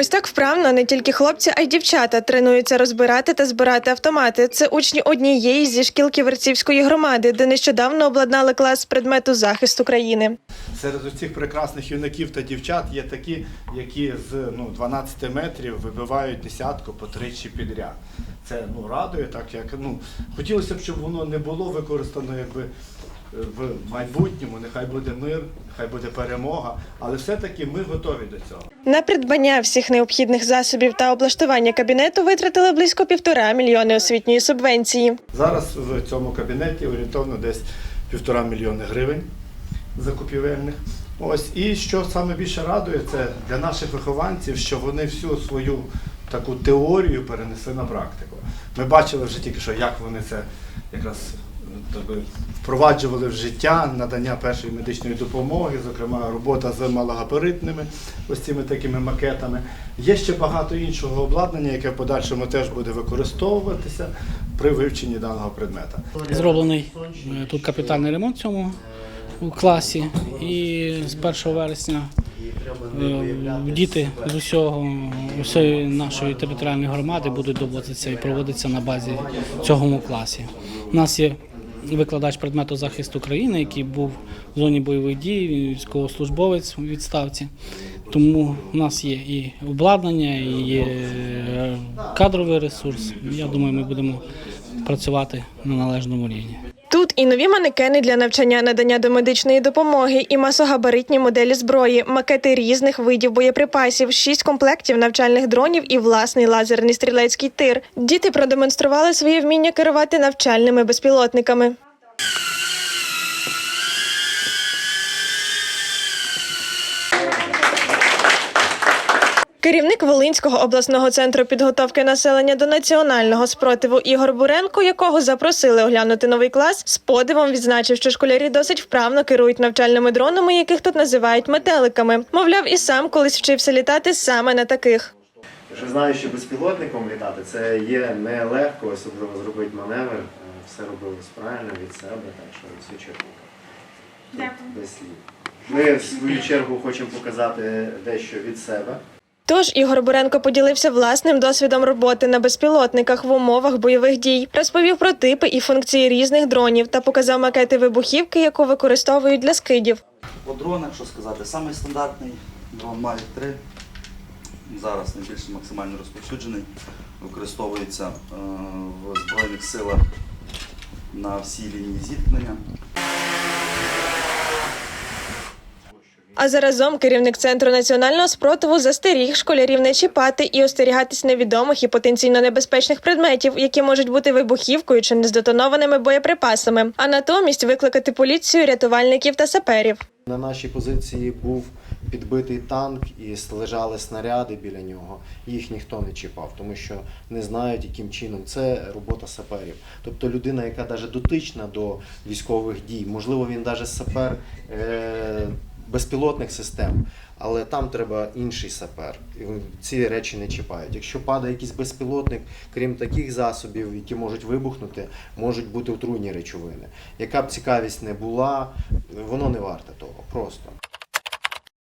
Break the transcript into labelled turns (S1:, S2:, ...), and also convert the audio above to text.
S1: Ось так вправно не тільки хлопці, а й дівчата тренуються розбирати та збирати автомати. Це учні однієї зі шкіл Ківерцівської громади, де нещодавно обладнали клас предмету захисту країни.
S2: Серед усіх прекрасних юнаків та дівчат є такі, які з ну, 12 метрів вибивають десятку по тричі підряд. Це ну, радує, так як ну, хотілося б, щоб воно не було використано якби в майбутньому. Нехай буде мир, нехай буде перемога, але все-таки ми готові до цього.
S1: На придбання всіх необхідних засобів та облаштування кабінету витратили близько півтора мільйони освітньої субвенції.
S2: Зараз в цьому кабінеті орієнтовно десь півтора мільйони гривень закупівельних. Ось і що саме більше радує, це для наших вихованців, що вони всю свою таку теорію перенесли на практику. Ми бачили вже тільки що, як вони це якраз впроваджували в життя надання першої медичної допомоги, зокрема робота з малогабаритними ось цими такими макетами. Є ще багато іншого обладнання, яке в подальшому теж буде використовуватися при вивченні даного предмета.
S3: Зроблений е, тут капітальний ремонт в цьому у класі, і з 1 вересня е, діти з усього усієї нашої територіальної громади будуть доводитися і проводитися на базі цього класі. У нас є викладач предмету захисту країни, який був в зоні бойових дій, військовослужбовець у відставці. Тому у нас є і обладнання, і є е, кадровий ресурс. Я думаю, ми будемо працювати на належному рівні.
S1: Тут і нові манекени для навчання надання домедичної допомоги, і масогабаритні моделі зброї, макети різних видів боєприпасів, шість комплектів навчальних дронів і власний лазерний стрілецький тир. Діти продемонстрували своє вміння керувати навчальними безпілотниками. Керівник Волинського обласного центру підготовки населення до національного спротиву Ігор Буренко, якого запросили оглянути новий клас, з подивом відзначив, що школярі досить вправно керують навчальними дронами, яких тут називають метеликами. Мовляв, і сам колись вчився літати саме на таких.
S4: Я ж знаю, що безпілотником літати це є нелегко, особливо зробити маневр. Е, Все робилось правильно від себе, так що всю чергу. Без слів. Ми в свою чергу хочемо показати дещо від себе.
S1: Тож Ігор Буренко поділився власним досвідом роботи на безпілотниках в умовах бойових дій, розповів про типи і функції різних дронів та показав макети вибухівки, яку використовують для скидів.
S5: По дронах, що сказати, самий стандартний дрон Mavic 3. Зараз найбільш максимально розповсюджений. Використовується е, в Збройних силах на всій лінії зіткнення.
S1: А заразом керівник центру національного спротиву застеріг школярів не чіпати і остерігатись невідомих і потенційно небезпечних предметів, які можуть бути вибухівкою чи нездетонованими боєприпасами, а натомість викликати поліцію, рятувальників та саперів.
S4: На нашій позиції був підбитий танк і лежали снаряди біля нього. Їх ніхто не чіпав, тому що не знають, яким чином це робота саперів. Тобто людина, яка навіть дотична до військових дій, можливо, він навіть сапер е- безпілотних систем. Але там треба інший сапер. І Ці речі не чіпають. Якщо падає якийсь безпілотник, крім таких засобів, які можуть вибухнути, можуть бути отруйні речовини. Яка б цікавість не була, воно не варте того. Просто.